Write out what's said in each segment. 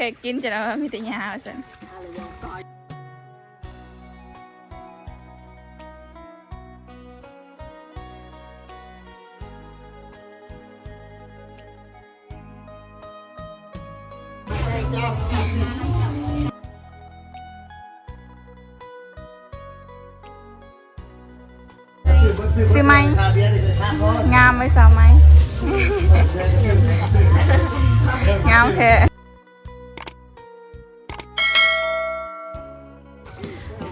แค่กินจะเอามีแต่ยาสันซื้อไหมงามไว้สาวไหมงามแท้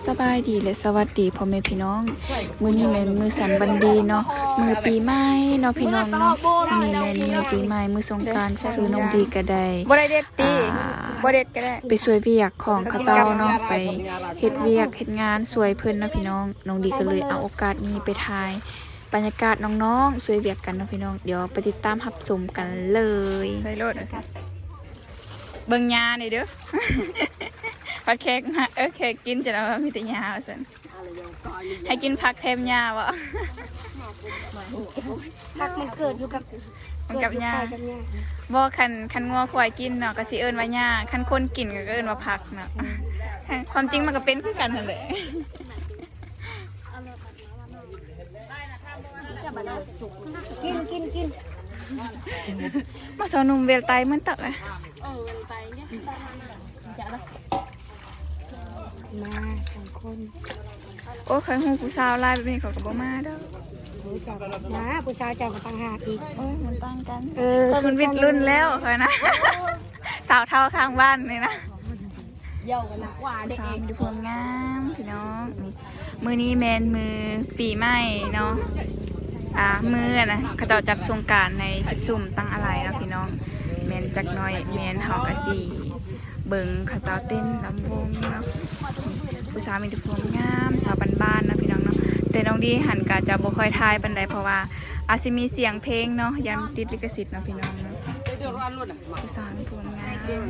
สบายดีและสวัสดีพ่อแม่พี่น้องมื้อนี้แม่นมื้อสันบันดีเนาะมื้อปีใหม่เนาะพี่น้องเนาะมื้อนี้แม่นมื้อปีใหม่มื้อสงกรานต์คือน้องดีก็ได้บ่ได้เด็ดตีอ่าบ่เด็ดก็ได้ไปช่วยเวียกของเขาเจ้าเนาะไปเฮ็ดเวียกเฮ็ดงานสวยเพิ่นเนาะพี่น้องน้องดีก็เลยเอาโอกาสนี้ไปถ่ายบรรยากาศน้องๆสวยเวียกกันเนาะพี่น้องเดี๋ยวไปติดตามรับชมกันเลยใส่รถอะค่ะเบิ่งยาหน่อยเด้อ ผัดเค้กมาเออเค้กกินจะเอามีแต่ยาสันให้กินผักแทมยาบ่ผักมันเกิดอยู่กับมันกับยาเกิดอยู่ใกล้กับหญ้าบ่คันคันงัวควายกินเนาะก็สิเอิ้นว่าหญ้าคันคนกินก็เอิ้นว่าผักเนาะความจริงมันก็เป็นคือกันนั่นแหละกินกินกินมาสอนหนุ่มเวลไตเหมือนตักอะ มาสองคนโอ้เคยฮู้ผู้สาวหลายแบบนี้เขาก็บ่มาเด้อรู้จักมาผู้สาวเจ้ากับปังหากอีกโอ้ยมันต่างกันเออตอนมันวิทย์รุ่นแล้วเคยนะ สาวเท่าข้างบ้านนี่นะเย่ากันนักว่าผู้เด็กสาวมีแต่ความงามพี่น้องนี่มื้อนี้แมนมือปีใหม่เนาะอ่ามืออะนะเขาเจ้าจัดสงกรารในจุดซุ่มตั้งอะไรเนาะพี่น้องแมนจักหน้อยแมนเฮาก็สิเบิ่งเขาเจ้าเต้นลำวงเนาะ ผู้สาวมีแต่ความงามสาวบ้านๆนะพี่น้องเนาะแต่น้องดีหันก็จะบ่ค่อยทายปานใดเพราะว่าอาจสิมีเสียงเพลงเนาะยันติดลิขสิทธิ์เนาะพี่น้องเนาะผู้สาวมีความงาม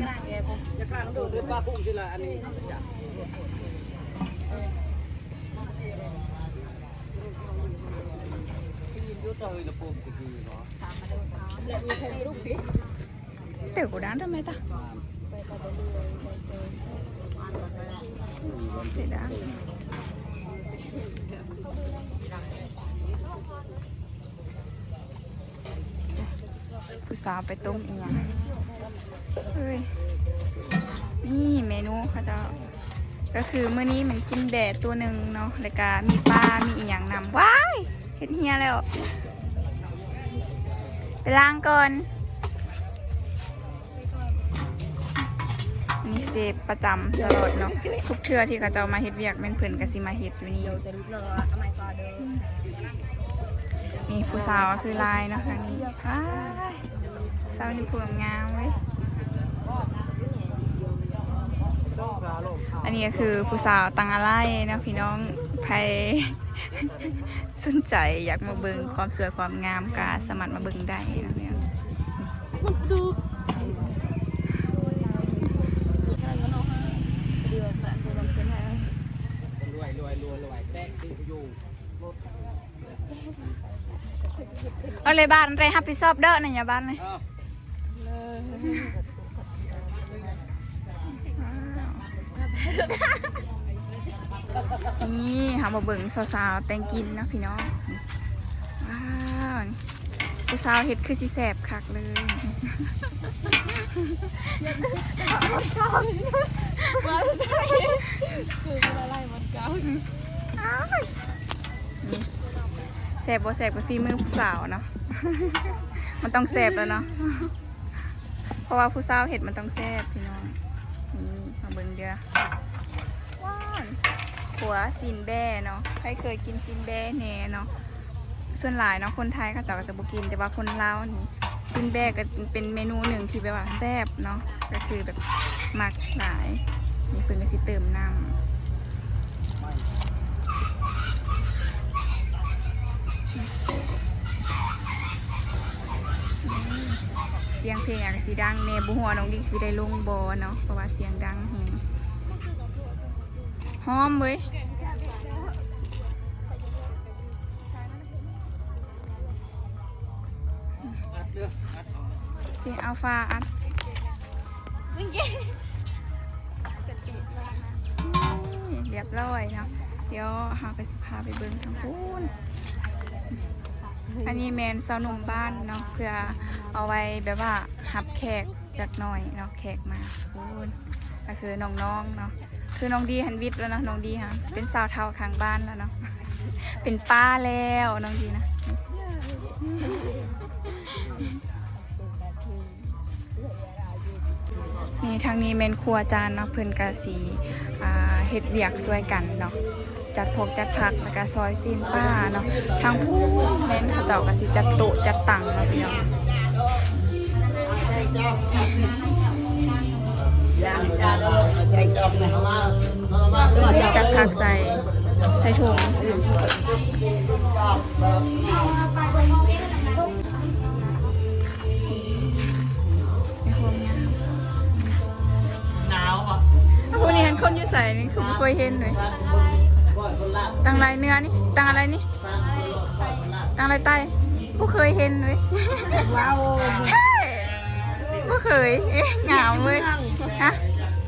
Tiểu của đáng ra mấy ta? Để đáng. ผู้สาวไปต้ม อีกอย่างเฮ้ยนี่เมนูเขาจะก็คือมื้อนี้มันกินแบะตัวหนึ่งเนาะแล้วก็มีปลา มีอีกอย่างนำว้ายเห็ดเฮียแล้ว ไปล้างก่อน เซฟประจำตลอดเนาะทุกเทื่อที่เขาเจ้ามาเฮ็ดเวียกแม่นเพิ่นก็สิมาเฮ็ดอยู่นี่นี่ผู้สาวก็คือลายเนาะทางนี้ว้ายสาวนี่ผู้งามเว้ยอันนี้ก็คือผู้สาวตังอะไรเนาะพี่น้องไพสนใจอยากมาเบิงความสวยความงามกาสมัครมาเบิงได้นะเนี่ย เอาเลยบ้านไรฮับผิดชอบเด้อในอย่าบ้านเลยนี่หามาเบิ่งสาวๆแต่งกินนะพี่น้องว้าวนี่ ผู้สาวเฮ็ดคือสิแสบคักเลยอ้าวนี่แสบบ่แสบกับฝีมือผู้สาวเนาะ มันต้องแสบแล้วเนาะ เพราะว่าผู้สาวเห็ดมันต้องแสบพี่น้อง นี่มาเบิ่งเดือว้าวหัวซินแบ่เนาะ ใครเคยกินซินแบ่แน่เนาะ ส่วนหลายเนาะคนไทยเขาเจ้าก็จะบ่กิน แต่ว่าคนลาวนี่ซินแบ่ก็เป็นเมนูหนึ่งที่แบบว่าแซ่บเนาะก็คือแบบมักหลายนี่เพิ่นก็สิเติมน้ำเสียงเพลงอยากสีดังเนบุหัวน้องดิกสิได้ลงบอเนาะเพราะว่าเสียงดังแฮงหอมเว้ย เพลงอัลฟาอันเรียบร้อยเนาะเดี๋ยวหาไปสิพาไปเบิ่งทางพูนอันนี้แมนเสาหนุ่มบ้านเนาะเพื่อเอาไว้แบบว่าหับแขกจักหน่อยเนาะแขกมาพูนก็คือน้องๆเนาะคือน้องดีหันวิทย์แล้วเนาะน้องดีฮะเป็นสาวเทาข้างบ้านแล้วเนาะเป็นป้าแล้วน้องดีนะ นี่ทางนี้เมนครัวจานเนาะเพิ่นกะสีเฮ็ดเวียกช่วยกันเนาะจัดพกจัดผักแล้วก็ซอยซีนป้าเนาะทางผู้เมนเขาเจ้าก็สิจัดโต๊ะจัดตังเนาะพี่น้องจัดผักใส่ใส่ถุง นี้เห็นคนอยู่ใส่นี่คือบ่เคยเห็นเลยตังไรเนื้อนี่ตังอะไรนี่ตังอะไรไตบ่เคยเห็นเลยว้าวใช่บ่เคยเอ๊ะเหงาเลยฮะ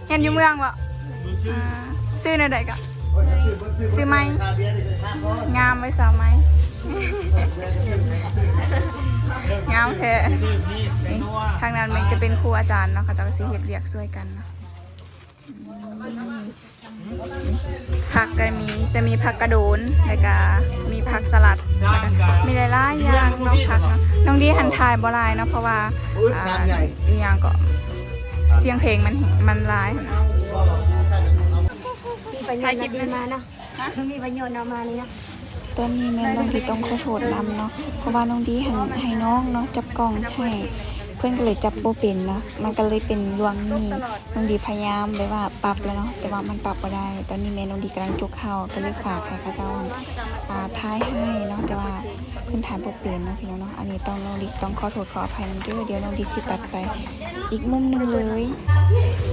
เห็นอยู่เมืองบ่อ่าซื้อในใดกะซื้อไหมงามไว้สาวไหมงามแท้ซื้อมีดเป็นนัวทางนั้นมันจะเป็นครูอาจารย์เนาะเขาจะสิเฮ็ดเวียกช่วยกันเนาะ ผักก็มีจะมีผักกระโดนแล้วก็มีผักสลัดแล้วก็มีหลายๆอย่างเนาะผักเนาะน้องดีหันทายบ่หลายเนาะเพราะว่าอ่าอีหยังก็เสียงเพลงมันมันหลายนะมีประโยชน์เอามาเนาะมีประโยชน์เอามานี่นะตอนนี้แม่น้องดีต้องขอโทษนำเนาะเพราะว่าน้องดีหันให้น้องเนาะจับกล้องให้ เพื่อนก็เลยจับโบเป็นเนาะมันก็เลยเป็นดวงนี้น้องดีพยายามแบบว่าปรับแล้วเนาะแต่ว่ามันปรับบ่ได้ ตอนนี้แม่น้องดีกำลังจุกเข้าก็เลยฝากให้เขาเจ้าอ่าท้ายให้เนาะแต่ว่าเพื่อนถ่ายโบเป็นเนาะพี่น้องเนาะอันนี้ต้องน้องดีต้องขอโทษขออภัยนำเด้อเดี๋ยวน้องดีสิตัดไปอีกมุมหนึ่งเลย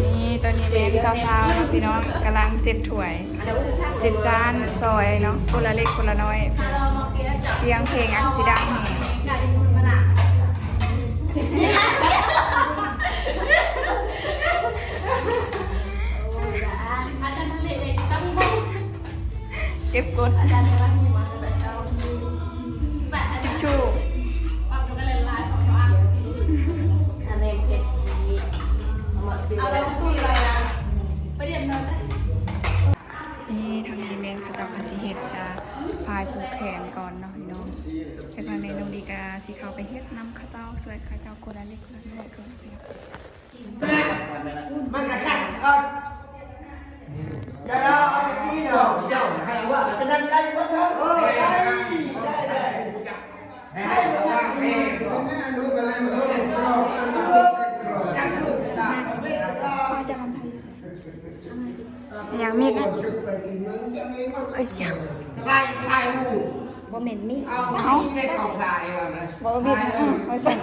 นี่ตอนนี้เด็กสาวๆนะพี่น้องกำลังเสร็จถ้วยเสร็จจานซอยเนาะคนละเล็กคนละน้อย เสียงเพลงอักซิดังนี่ ก็บกดสิบชูนี่ทางนี้เมนเขาเจะกสิเฮ็ดอ่าไฟล์ผูกแขนก่อนเนาะพี่น้องจากนั้นเมนูดีกาสิเข้าไปเฮ็ดน้ำข้าวเจ้าสวยข้าวเจ้าคนละเล็กคนละน้อยก่อนพี่น้องมันกระชันเอออย่า เอาไอ้ที่เนาะเจ้าให้ว่าเป็นนักไก่คนเถอะเออได้ได้ได้ให้บอกว่าเฮ้ยผมไม่อนุอะไรมาเออเราเราจังลูกจะตามไม่รออย่างมีดจุดไปกินะไม่มาเอ้ยยังไล่ไล่หูบ่เหม็นมีเอาในกองทรายเอานะบ่มีดมาใส่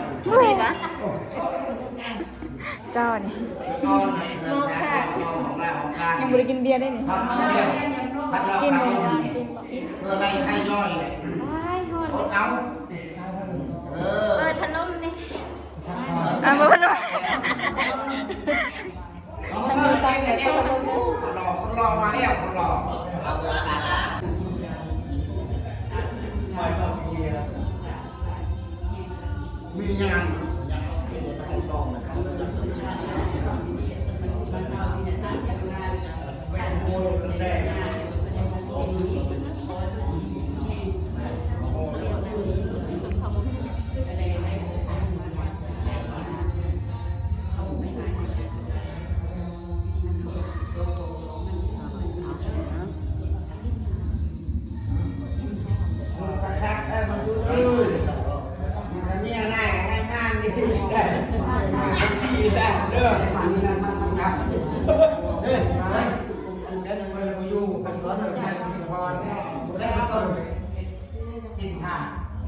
เจ้านี่เอาในะเอาของเราของการยังบ่ได้กินเบียร์ได้นี่ พัดเดียวพัดเรากินพับ่ดกินบ่เพื่อไล่ให้ย่อยเลยอดเอาเออเปิดพัดลมนี่อะบ่บ่มันมีไฟไหนก็มาลงคนรอคนรอมาแล้วคนรอมีงานกระ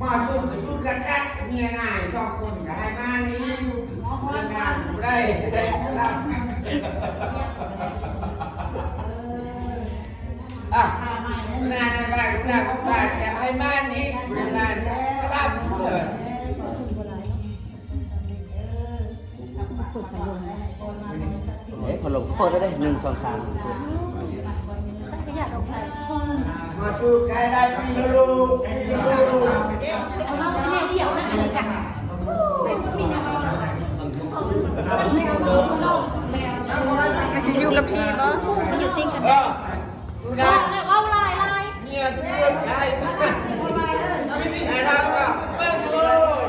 มาชุดกับชุดกระชักมีอะไรสองคนกับให้มานี้เรื่องงานได้ได้ครับอะนานๆไปนานไปแต่ให้บ้านนี้นานก็รับเปิดเปิดพัดลม พัดลมเปิดได้หนึ่งสองสามมาชูใครได้ปีละลูกปีละลูกไม่ใช่อยู่กับพี่บ่มันอยู่ติ่งกันเออดูนะว่าลายลายเนี่ยทุกคนใครบ้างไอ้ทำอะเบิ้งโลด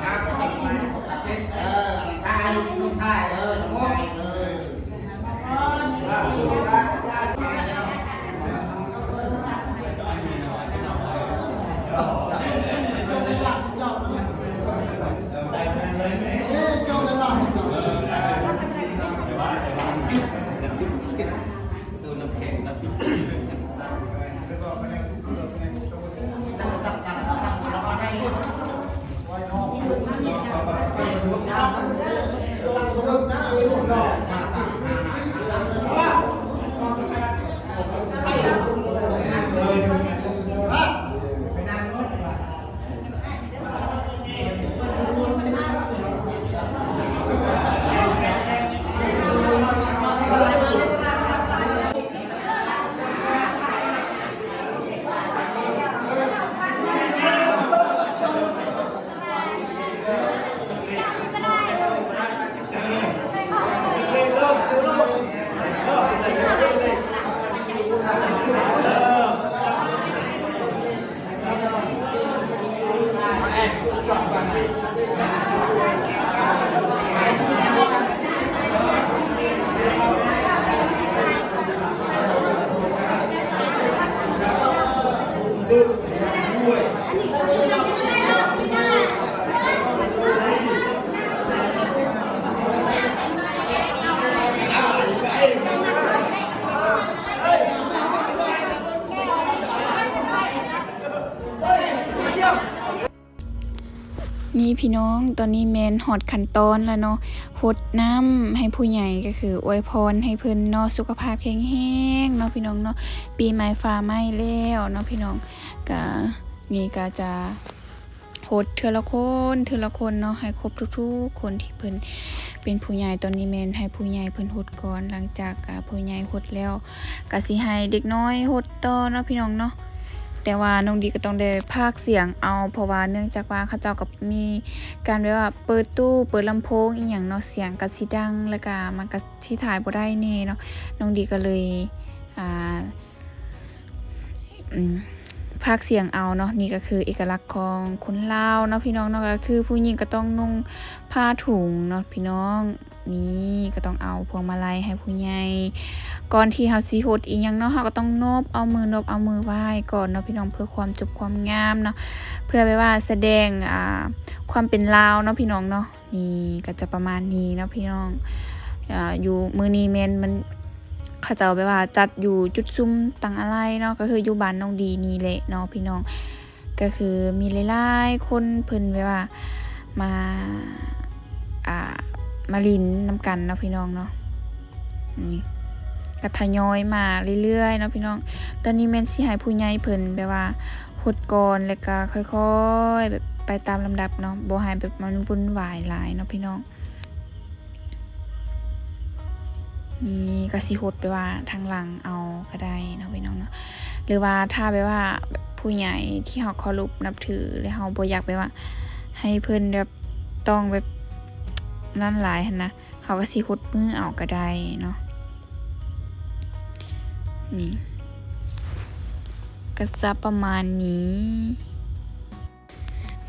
ดูน้ำแข็งน้ำพริก นี่ พี่น้องตอนนี้แมนหอดขั้นตอนแล้วเนาะหดน้ำให้ผู้ใหญ่ก็คืออวยพรให้เพิ่นเนาะสุขภาพแข็งแรงเนาะพี่น้องเนาะปีใหม่ฟ้าไหม้แล้วเนาะพี่น้องก็นี่ก็จะหดเทือละคนเทือละคนเนาะให้ครบทุกๆคนที่เพิ่นเป็นผู้ใหญ่ตอนนี้แมนให้ผู้ใหญ่เพิ่นหดก่อนหลังจากผู้ใหญ่หดแล้วก็สิให้เด็กน้อยหดต่อเนาะพี่น้องเนาะ แต่ว่าน้องดีก็ต้องได้พากเสียงเอา เพราะว่าเนื่องจากว่าเขาเจ้ากับมีการแบบว่าเปิดตู้เปิดลำโพงอีหยังเนาะเสียงก็สิดังแล้วก็มันก็สิถ่ายบ่ได้แน่เนาะน้องดีก็เลยอ่าอืมพากเสียงเอาเนาะนี่ก็คือเอกลักษณ์ของคนลาวเนาะพี่น้องเนาะก็คือผู้หญิงก็ต้องนุ่งผ้าถุงเนาะพี่น้อง นี่ก็ต้องเอาพวงมาลัยให้ผู้ใหญ่ก่อนที่เฮาสิหดอีหยังเนาะเฮาก็ต้องนบเอามือนบเอามือไหว้ก่อนเนาะพี่น้องเพื่อความจบความงามเนาะเพื่อไปว่าแสดงอ่าความเป็นลาวเนาะพี่น้องเนาะนี่ก็จะประมาณนี้เนาะพี่น้องอ่าอยู่มือนี้แมนมันเขาเจ้าไปว่าจัดอยู่จุดซุ่มตังอะไรเนาะก็คืออยู่บ้านน้องดีนี่แหละเนาะพี่น้องก็คือมีหลายๆคนเพิ่นไปว่ามาอ่า มาลินน้ำกันเนาะพี่น้องเนาะนี่ก็ทยอยมาเรื่อยๆเนาะพี่น้อง ตอนนี้แม่นสิให้ผู้ใหญ่เพิ่นแบบว่าหดก่อนแล้วก็ค่อยๆแบบไปตามลำดับเนาะบ่ให้แบบมันวุ่นวายหลายเนาะพี่น้องนี่ก็สิหดไปว่าทางหลังเอาก็ได้เนาะพี่น้องเนาะหรือว่าถ้าแบบว่าผู้ใหญ่ที่เฮาเคารพนับถือแล้วเฮาบ่อยากไปว่า ให้เพิ่นแบบต้องแบบ นั่นหลายนะเขาก็สิหดมือเอาก็ได้เนาะนี่ก็จะประมาณนี้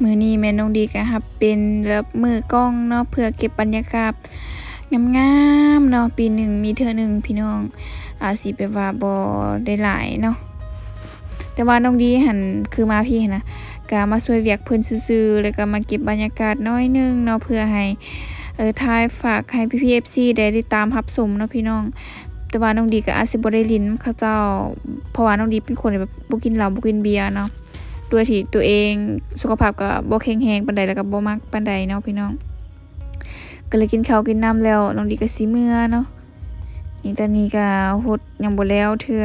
มือนี้แม่น้องดีก็ครับเป็นแบบมือกล้องเนาะเพื่อเก็บบรรยากาศงามๆเนาะปีหนึ่งมีเธอหนึ่งพี่น้อง อาจสิไปว่าบอได้หลายเนาะแต่ว่าน้องดีหันคือมาพี่นะก็มาช่วยเวียกเพิ่นซื่อๆแล้วก็มาเก็บบรรยากาศน้อยหนึงเนาะเพื่อให้ เออทายฝากให้พี่ๆ FC ได้ติดตามรับชมเนาะพี่น้อง แต่ว่าน้องดีก็อาจสิบได้ลินเขาเจ้าเพราะว่าน้องดีเป็นคนแบบบ่กินเหล้าบ่กินเบียร์เนาะด้วยที่ตัวเองสุขภาพก็บ่แข็งแรงปานใดแล้วก็บ่มักปานใดเนาะพี่น้อง ก็เลยกินข้าวกินน้ำแล้วน้องดีก็สิเมื่อเนาะนี่ตอนนี้ก็ฮดยังบ่แล้วเทื่อ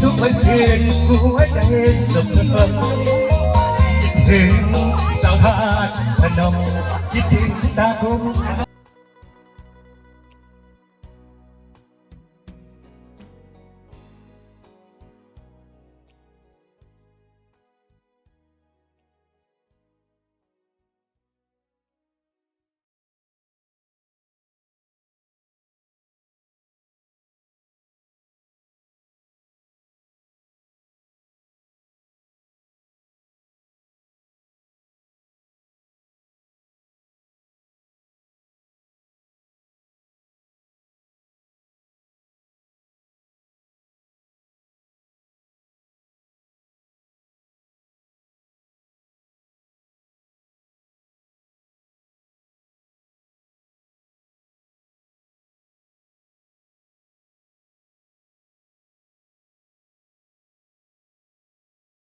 ทุกคนเห็นหัวใจสลมสมถึงสาวทาสพนมคิดถึงตาคุ